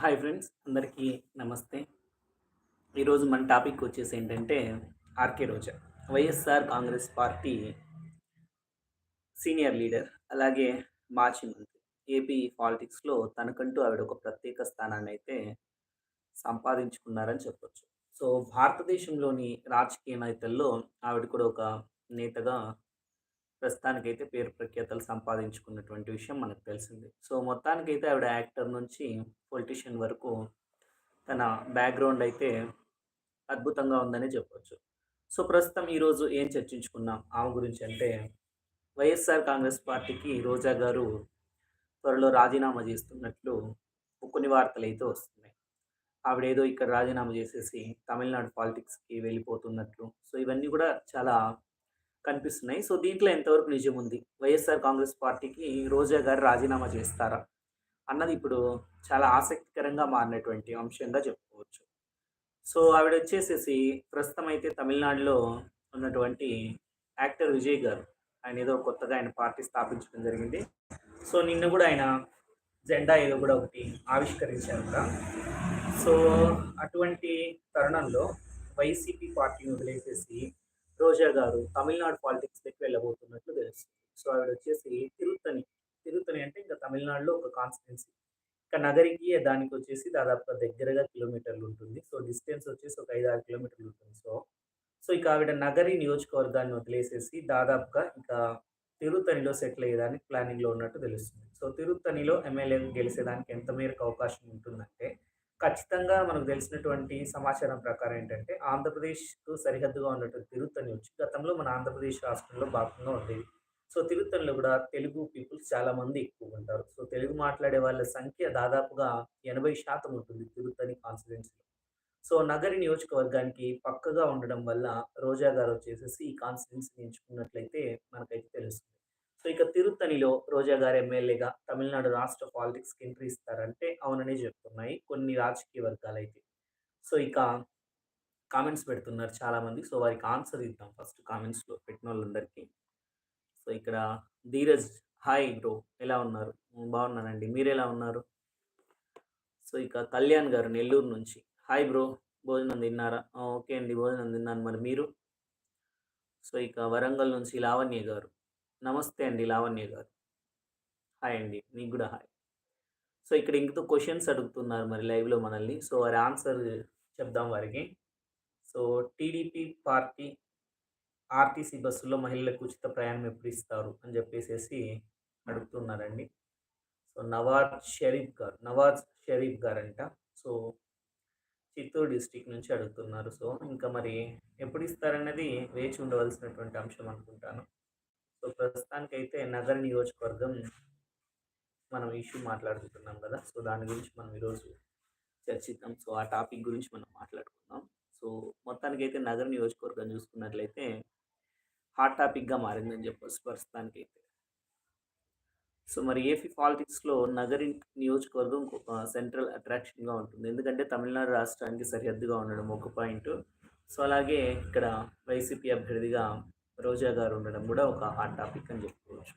Hi friends అందరికీ నమస్తే. ఈరోజు మన టాపిక్ వచ్చేసి ఏంటంటే RK Roja YSR Congress party senior leader అలాగే మాజీ మంత్రి. ఏపీ పాలిటిక్స్లో తనకంటూ ఆవిడ ఒక ప్రత్యేక స్థానాన్ని అయితే సంపాదించుకున్నారని చెప్పొచ్చు. సో భారతదేశంలోని రాజకీయ నేతల్లో ఆవిడ కూడా ఒక నేతగా ప్రస్తుతానికైతే పేరు ప్రఖ్యాతలు సంపాదించుకున్నటువంటి విషయం మనకు తెలిసింది. సో మొత్తానికైతే ఆవిడ యాక్టర్ నుంచి పొలిటీషియన్ వరకు తన బ్యాక్గ్రౌండ్ అయితే అద్భుతంగా ఉందని చెప్పవచ్చు సో ప్రస్తుతం ఈరోజు ఏం చర్చించుకున్నాం? ఆమె గురించి అంటే వైఎస్ఆర్ కాంగ్రెస్ పార్టీకి రోజా గారు త్వరలో రాజీనామా చేస్తున్నట్లు కొన్ని వార్తలు అయితే వస్తున్నాయి. ఆవిడ ఏదో ఇక్కడ రాజీనామా చేసేసి తమిళనాడు పాలిటిక్స్కి వెళ్ళిపోతున్నట్లు. సో ఇవన్నీ కూడా చాలా కనిపిస్తున్నాయి. సో దీంట్లో ఎంతవరకు నిజం ఉంది? వైఎస్ఆర్ కాంగ్రెస్ పార్టీకి రోజా గారు రాజీనామా చేస్తారా అన్నది ఇప్పుడు చాలా ఆసక్తికరంగా మారినటువంటి అంశంగా చెప్పుకోవచ్చు. సో ఆవిడ వచ్చేసేసి ప్రస్తుతం అయితే తమిళనాడులో ఉన్నటువంటి యాక్టర్ విజయ్ గారు. ఆయన ఏదో కొత్తగా ఆయన పార్టీ స్థాపించడం జరిగింది. సో నిన్న కూడా ఆయన జెండా ఏదో కూడా ఒకటి ఆవిష్కరించారు కూడా సో అటువంటి తరుణంలో వైసీపీ పార్టీని వదిలేసేసి రోజా గారు తమిళనాడు పాలిటిక్స్లోకి వెళ్ళబోతున్నట్లు తెలుస్తుంది. సో ఆవిడ వచ్చేసి తిరుత్తని తిరుత్తని అంటే ఇంకా తమిళనాడులో ఒక కాన్స్టిట్యున్సీ ఇంకా నగరికి దానికి వచ్చేసి దాదాపుగా దగ్గరగా కిలోమీటర్లు ఉంటుంది. సో డిస్టెన్స్ వచ్చేసి ఒక ఐదు ఆరు కిలోమీటర్లు ఉంటుంది. సో సో ఇక ఆవిడ నగరి నియోజకవర్గాన్ని వదిలేసేసి దాదాపుగా ఇంకా తిరుత్తనిలో సెటిల్ అయ్యేదానికి ప్లానింగ్లో ఉన్నట్టు తెలుస్తుంది. సో తిరుత్తనిలో ఎమ్మెల్యే గెలిచేదానికి ఎంత మేరకు అవకాశం ఉంటుందంటే ఖచ్చితంగా మనకు తెలిసినటువంటి సమాచారం ప్రకారం ఏంటంటే ఆంధ్రప్రదేశ్కు సరిహద్దుగా ఉన్నటువంటి తిరుత్తని వచ్చి గతంలో మన ఆంధ్రప్రదేశ్ రాష్ట్రంలో భాగంగా ఉండేది. సో తిరుత్తనిలో కూడా తెలుగు పీపుల్స్ చాలా మంది ఎక్కువ ఉంటారు. సో తెలుగు మాట్లాడే వాళ్ళ సంఖ్య దాదాపుగా ఎనభై శాతం ఉంటుంది తిరుత్తని కాన్స్టిట్యున్సీలో సో నగరి నియోజకవర్గానికి పక్కగా ఉండడం వల్ల రోజా గారు వచ్చేసేసి ఈ కాన్స్టిట్యున్సీని ఎంచుకున్నట్లయితే మనకైతే తెలుస్తుంది. సో ఇక తిరుత్తనిలో రోజా గారు ఎమ్మెల్యేగా తమిళనాడు రాష్ట్ర పాలిటిక్స్కి ఎంట్రీ ఇస్తారంటే అవుననే చెప్తున్నాయి కొన్ని రాజకీయ వర్గాలు అయితే సో ఇక కామెంట్స్ పెడుతున్నారు చాలామంది. సో వారికి ఆన్సర్ ఇద్దాం ఫస్ట్ కామెంట్స్లో పెట్టిన వాళ్ళందరికీ సో ఇక్కడ ధీరజ్ హాయ్ బ్రో ఎలా ఉన్నారు? బాగున్నానండి. మీరు ఎలా ఉన్నారు? సో ఇక కళ్యాణ్ గారు నెల్లూరు నుంచి. హాయ్ బ్రో భోజనం తిన్నారా? ఓకే అండి భోజనం తిన్నాను మరి మీరు. సో ఇక వరంగల్ నుంచి లావణ్య గారు. నమస్తే అండి లావణ్య గారు. హాయ్ అండి నీకు కూడా హాయ్. సో ఇక్కడ ఇంకతో క్వశ్చన్స్ అడుగుతున్నారు మరి లైవ్లో మనల్ని. సో వారి ఆన్సర్ చెప్దాం వారికి. సో టీడీపీ పార్టీ ఆర్టీసీ బస్సులో మహిళలకు ఉచిత ప్రయాణం ఎప్పుడు ఇస్తారు అని చెప్పేసి అడుగుతున్నారండి. సో నవాజ్ షరీఫ్ గారు నవాజ్ షరీఫ్ గారంట. సో చిత్తూరు డిస్టిక్ నుంచి అడుగుతున్నారు. సో ఇంకా మరి ఎప్పుడు ఇస్తారన్నది వేచి ఉండవలసినటువంటి అంశం అనుకుంటాను. ప్రస్తుతానికైతే నగర నియోజకవర్గం మనం ఇష్యూ మాట్లాడుకుంటున్నాం కదా. సో దాని గురించి మనం ఈరోజు చర్చిద్దాం. సో ఆ టాపిక్ గురించి మనం మాట్లాడుకుందాం. సో మొత్తానికైతే నగర నియోజకవర్గం చూసుకున్నట్లయితే హాట్ టాపిక్గా మారిందని చెప్పొచ్చు ప్రస్తుతానికైతే. సో మరి ఏపీ పాలిటిక్స్లో నగరి నియోజకవర్గం ఒక సెంట్రల్ అట్రాక్షన్గా ఉంటుంది. ఎందుకంటే తమిళనాడు రాష్ట్రానికి సరిహద్దుగా ఉండడం ఒక పాయింట్ సో అలాగే ఇక్కడ వైసీపీ అభ్యర్థిగా రోజా గారు ఉండడం కూడా ఒక హాట్ టాపిక్ అని చెప్పుకోవచ్చు.